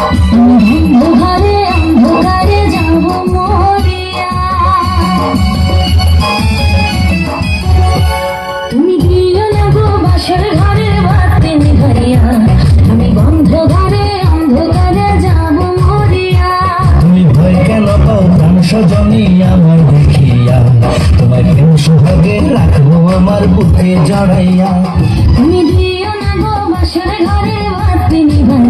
অন্ধকারে অন্ধকারে যাব মরিয়া। তুমি দিও না গো বাসর বন্ধ ঘরে অন্ধকারে যাব মরিয়া। তুমি ভয় কেন পাও প্রাণ সজনী আমার দেখিয়া? তোমার প্রেম সোহাগে রাখব আমার বুকে জড়াইয়া। তুমি দিও না গো বাসর ঘরে বাতি নিভাইয়া।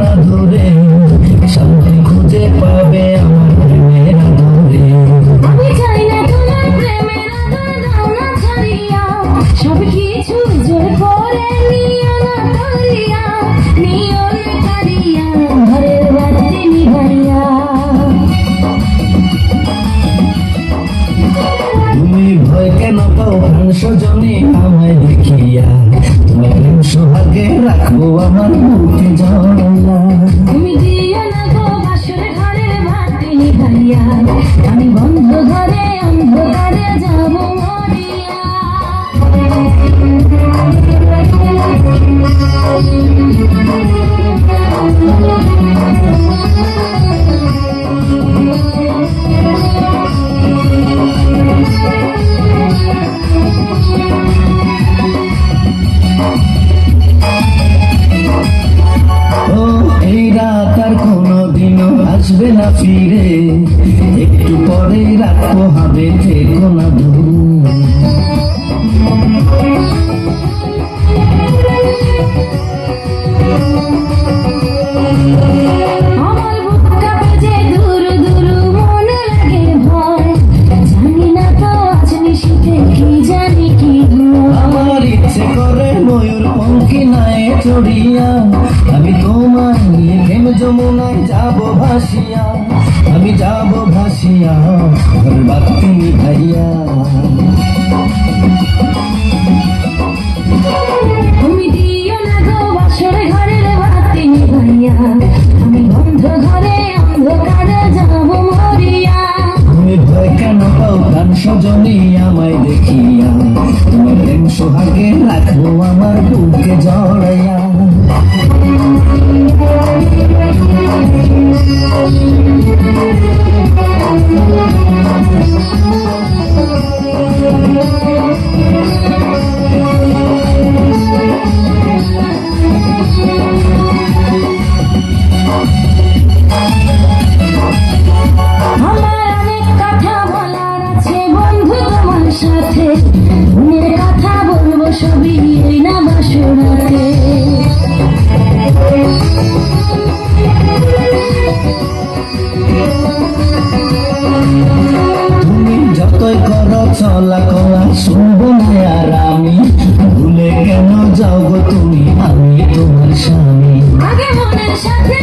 থেকো আমায় দেখিয়া। তোমার সোহাগে রাখব আমার বুকে জড়াইয়া আসবে না ফিরে একটু পরে রাখব হবে থেকো না জানি কি জানি কি আমার ইচ্ছে করে ময়ূর পঙ্খী নাই চড়িয়া যমুনায় যাব ভাসিয়া আমি যাব ভাসিয়া বাতি ভাইয়া। তুমি দিও না গো বাসর ঘরের বাতি নিভাইয়া আমি বন্ধ ঘরে অন্ধকারে যাব মরিয়া। তুমি ভয় কেন পাও সজনী আমায় দেখিয়া তোমার প্রেম সোহাগে রাখব আমার বুকে জড়াইয়া সাথে মনের কথা বলব সবই এই না বাসরাতে তুমি যতই করো চলা কলা শুনব না আর আমি। ভুলে কেন যাও গো তুমি আমি তোমার স্বামী। আগে মনের সাথে